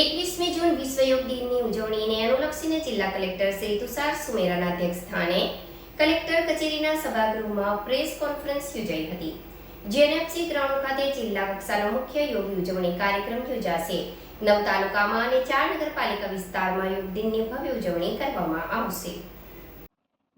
એકવીસમી જૂન વિશ્વ યોગ દિનની ઉજવણીને અનુલક્ષીને જિલ્લા કલેક્ટર શ્રી તુષાર સુમેરાના અધ્યક્ષ સ્થાને કલેક્ટર કચેરીના સભાગૃહમાં પ્રેસ કોન્ફરન્સ યોજાઈ હતી. જેએનએફસી ગ્રાઉન્ડ ખાતે જિલ્લા કક્ષાનો મુખ્ય યોગ ઉજવણી કાર્યક્રમ યોજાશે. નવ તાલુકામાં અને ચાર નગરપાલિકા વિસ્તારમાં યોગ દિનની ભવ્ય ઉજવણી કરવામાં આવશે.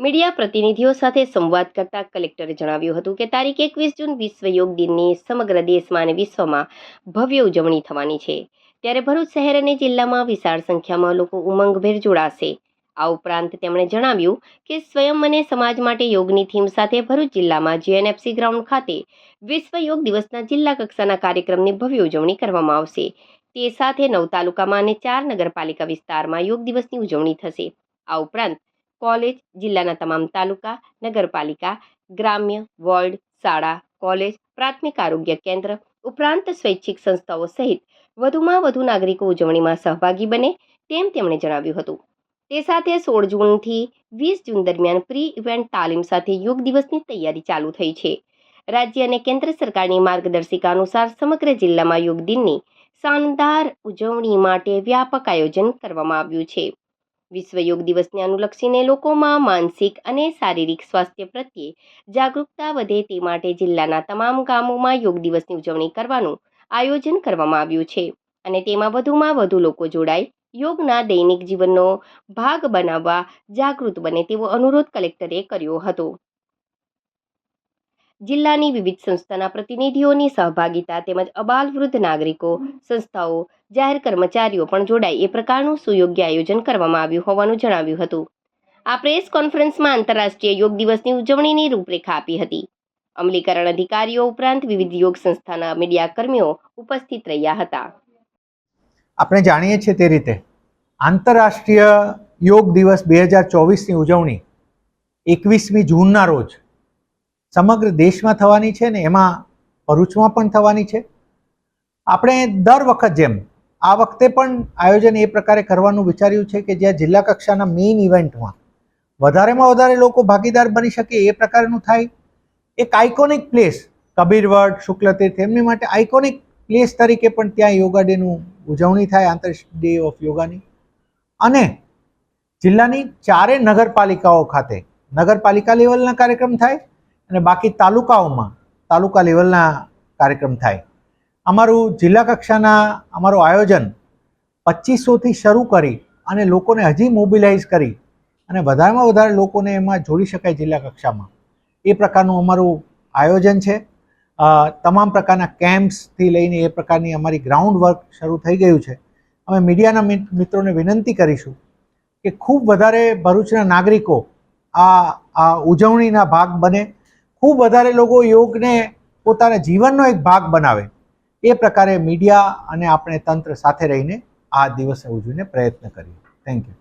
મીડિયા પ્રતિનિધિઓ સાથે સંવાદ કરતા કલેક્ટરે જણાવ્યું હતું કે તારીખ એકવીસ જૂન વિશ્વ યોગ દિનની સમગ્ર દેશમાં અને વિશ્વમાં ભવ્ય ઉજવણી થવાની છે. ત્યારે ભરૂચ શહેર અને જિલ્લામાં વિશાળ સંખ્યામાં લોકો ઉમંગભેર જોડાશે. આ ઉપરાંત તેમણે જણાવ્યું કે સ્વયં અને સમાજ માટે યોગની થીમ સાથે ભરૂચ જિલ્લામાં જીએનએફસી ગ્રાઉન્ડ ખાતે વિશ્વ યોગ દિવસના જિલ્લા કક્ષાના કાર્યક્રમની ભવ્ય ઉજવણી કરવામાં આવશે. તે સાથે નવ તાલુકામાં અને ચાર નગરપાલિકા વિસ્તારમાં યોગ દિવસની ઉજવણી થશે. આ ઉપરાંત કોલેજ, જિલ્લાના તમામ તાલુકા, નગરપાલિકા, ગ્રામ્ય, વોર્ડ, શાળા, કોલેજ, પ્રાથમિક આરોગ્ય કેન્દ્ર, ઉપરાંત સ્વૈચ્છિક સંસ્થાઓ સહિત વધુમાં વધુ નાગરિકો ઉજવણીમાં સહભાગી બને તેમ તેમણે જણાવ્યું હતું. તે સાથે સોળ જૂનથી વીસ જૂન દરમિયાન પ્રી ઇવેન્ટ તાલીમ સાથે યોગ દિવસની તૈયારી ચાલુ થઈ છે. રાજ્ય અને કેન્દ્ર સરકારની માર્ગદર્શિકા અનુસાર સમગ્ર જિલ્લામાં યોગ દિનની શાનદાર ઉજવણી માટે વ્યાપક આયોજન કરવામાં આવ્યું છે. વિશ્વ યોગ દિવસને અનુલક્ષીને લોકોમાં માનસિક અને શારીરિક સ્વાસ્થ્ય પ્રત્યે જાગૃતતા વધે તે માટે જિલ્લાના તમામ ગામોમાં યોગ દિવસની ઉજવણી કરવાનું આયોજન કરવામાં આવ્યું છે. અને તેમાં વધુમાં વધુ લોકો જોડાય, યોગના દૈનિક જીવનનો ભાગ બનાવવા જાગૃત બને તેવો અનુરોધ કલેક્ટરે કર્યો હતો. જિલ્લાની વિવિધ સંસ્થાના પ્રતિનિધિઓની સહભાગિતા તેમજ અબાલ વૃદ્ધ નાગરિકો, સંસ્થાઓ, જાહેર કર્મચારીઓ પણ જોડાય એ પ્રકારનું સુયોગ્ય આયોજન કરવામાં આવ્યું હોવાનું જણાવ્યું હતું. આ પ્રેસ કોન્ફરન્સમાં આંતરરાષ્ટ્રીય યોગ દિવસની ઉજવણીની રૂપરેખા આપી હતી. અમલીકરણ અધિકારીઓ ઉપરાંત વિવિધ યોગ સંસ્થાના મીડિયા કર્મીઓ ઉપસ્થિત રહ્યા હતા. આપણે જાણીએ છીએ તે રીતે આંતરરાષ્ટ્રીય યોગ દિવસ બે હજાર ચોવીસની ઉજવણી એકવીસમી જૂનના રોજ સમગ્ર દેશમાં થવાની છે ને એમાં ભરૂચમાં પણ થવાની છે. આપણે દર વખત જેમ આ વખતે પણ આયોજન એ પ્રકારે કરવાનું વિચાર્યું છે કે જ્યાં જિલ્લા કક્ષાના મેઇન ઇવેન્ટમાં વધારેમાં વધારે લોકો ભાગીદાર બની શકે એ પ્રકારનું થાય એક આઇકોનિક પ્લેસ કબીરવડ શુક્લતીર્થ એમની માટે આઇકોનિક પ્લેસ તરીકે પણ ત્યાં યોગા ડેનું ઉજવણી થાય આંતર ડે ઓફ યોગાની અને જિલ્લાની ચારે નગરપાલિકાઓ ખાતે, નગરપાલિકા લેવલના કાર્યક્રમ થાય અને બાકી તાલુકાઓમાં, તાલુકા લેવલના કાર્યક્રમ થાય. અમારું જિલ્લા કક્ષાના, અમારું આયોજન પચીસોથી શરૂ કરી અને લોકોને હજી મોબિલાઇઝ કરી અને વધારેમાં વધારે લોકોને એમાં જોડી શકાય જિલ્લા કક્ષામાં. એ પ્રકારનું અમારું આયોજન છે. તમામ પ્રકારના કેમ્પ્સથી લઈને એ પ્રકારની અમારી ગ્રાઉન્ડ વર્ક શરૂ થઈ ગયું છે. અમે મીડિયાના મિત્રોને વિનંતી કરીશું કે ખૂબ વધારે ભરૂચના નાગરિકો આ આ ઉજવણીના ભાગ બને. ખૂબ વધારે લોકો યોગને પોતાના જીવનનો એક ભાગ બનાવે. એ પ્રકારે મીડિયા અને આપણે તંત્ર સાથે રહીને આ દિવસે ઉજવીને પ્રયત્ન કરીએ. Thank you